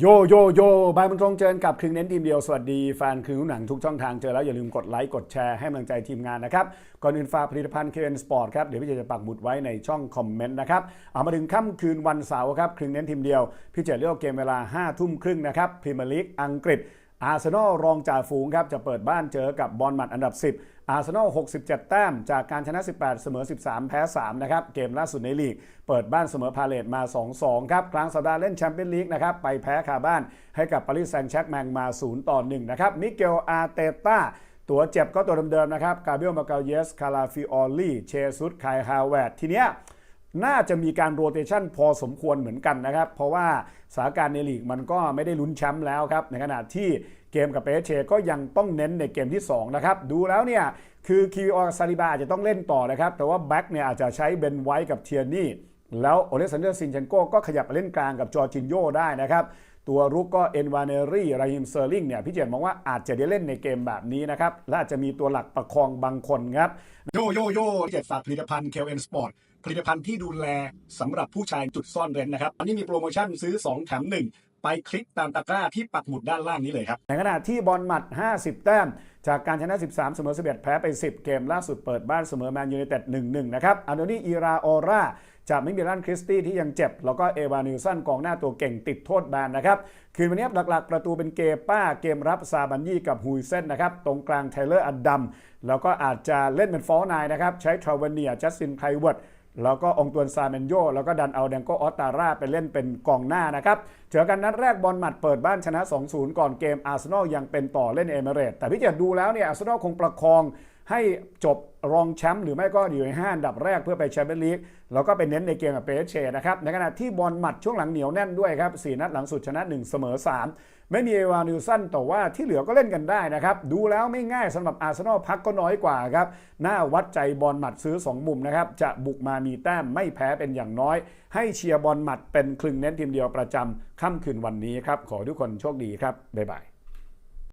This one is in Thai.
โยโยโยบายมันตรงเจอกับครึ่งเน้นทีมเดียว สวัสดีแฟนครึ่งหนังทุกช่องทางเจอแล้วอย่าลืมกดไลค์ กดแชร์ให้กำลังใจทีมงานนะครับ ก่อนอื่นฝากผลิตภัณฑ์เคนสปอร์ตครับ เดี๋ยวพี่เจจะปักหมุดไว้ในช่องคอมเมนต์นะครับ เอามาถึงค่ำคืนวันเสาร์ครับครึ่งเน้นทีมเดียว พี่เจเลือกเกมเวลา5ทุ่มครึ่งนะครับพรีเมียร์ลีกอังกฤษ อาร์เซนอลรองจ่าฝูงครับจะเปิดบ้านเจอกับบอลมัดอันดับ 10 อาร์เซนอล 67 แต้ม จากการชนะ 18 เสมอ 13 แพ้ 3 นะครับ เกมล่าสุดในลีก เปิดบ้านเสมอพาเลตมา 2-2 ครับ กลางสัปดาห์เล่นแชมเปี้ยนลีกนะครับ ไปแพ้คาบ้านให้กับปารีสแซงต์แชร์กแมงมา 0 ต่อ 1 นะครับ มิเกล อาร์เตต้าตัวเจ็บก็ตัวเดิมๆนะครับ กาเบรียล มาเกาเยส คาราฟิออลลี่ เชซุสไคฮาวเวร์ดทีเนี้ย น่าจะมีการโรเตชันพอสมควรเหมือนกันนะครับ เพราะว่าสถานการณ์ในลีกมันก็ไม่ได้ลุ้นแชมป์แล้วครับ ในขณะที่เกมกับเปเชก็ยังต้องเน้นในเกมที่ 2 นะครับ ดูแล้วเนี่ยคือคิวออซาลิบาจะต้องเล่นต่อนะครับ แต่ว่าแบ็กเนี่ยอาจจะใช้เบนไว้กับเทียนี่แล้วโอเลสันเดอร์ซินเชนโกก็ขยับไปเล่นกลางกับจอร์จินโยได้นะครับ ตัวรุกก็เอ็นวานเนรี่ไรฮิมเซอร์ลิงเนี่ยพี่เจนมองว่าอาจจะได้เล่นในเกมแบบนี้นะครับ และอาจจะมีตัวหลักประคองบางคนครับ โยโยโย่พี่เจตฝากผลิตภัณฑ์แคลนสปอร์ตผลิตภัณฑ์ที่ดูแลสำหรับผู้ชายจุดซ่อนเร้นนะครับ อันนี้มีโปรโมชั่นซื้อ 2 แถม 1 ไปคลิกตามตะกร้าที่ปักหมุดด้านล่างนี้เลยครับ ในขณะที่บอลหมัด 50 แต้ม จากการชนะ 13 เสมอ 11 แพ้ไป 10 เกมล่าสุดเปิดบ้านเสมอแมนยูไนเต็ด 1-1 นะครับอันโดนี่อีราออร่าจะไม่มีรันคริสตี้ที่ยังเจ็บ แล้วก็เอวานิลสันกองหน้าตัวเก่งติดโทษแบนนะครับ คืนวันนี้หลักๆ ประตูเป็นเกป้าเกมรับซาบันยี่กับฮุยเซนนะครับ ตรงกลางไทเลอร์อดัม แล้วก็อาจจะเล่นเป็นฟอลนายนะครับ ใช้ทราวเนียจัสตินไพรเวิร์ด แล้วก็องตวนซาเมนโยแล้วก็ดันเอาแดงโกออตตาร่าไปเล่นเป็นกองหน้านะครับเจอกันนัดแรกบอลหมัดเปิดบ้านชนะ 2-0 ก่อนเกมอาร์เซนอลยังเป็นต่อเล่นเอเมเรตแต่พี่เจดดูแล้วเนี่ยอาร์เซนอลคงประคอง ให้จบรองแชมป์หรือไม่ก็อยู่ในห้าอันดับแรกเพื่อไปแชมเปี้ยนลีกแล้วก็ไปเน้นในเกมกับเปเชนะครับในขณะที่บอลหมัดช่วงหลังเหนียวแน่นด้วยครับสี่นัดหลังสุดชนะ 1 เสมอ 3 ไม่มีเอวานิลสันแต่ว่าที่เหลือก็เล่นกันได้นะครับดูแล้วไม่ง่ายสำหรับอาร์เซนอลพักก็น้อยกว่าครับหน้าวัดใจบอลหมัดซื้อ 2 มุมนะครับจะบุกมามีแต้มไม่แพ้เป็นอย่างน้อย ให้เชียร์บอลหมัดเป็นคลึงเน้นทีมเดียวประจำค่ำคืนวันนี้ครับขอทุกคนโชคดีครับบ๊ายบาย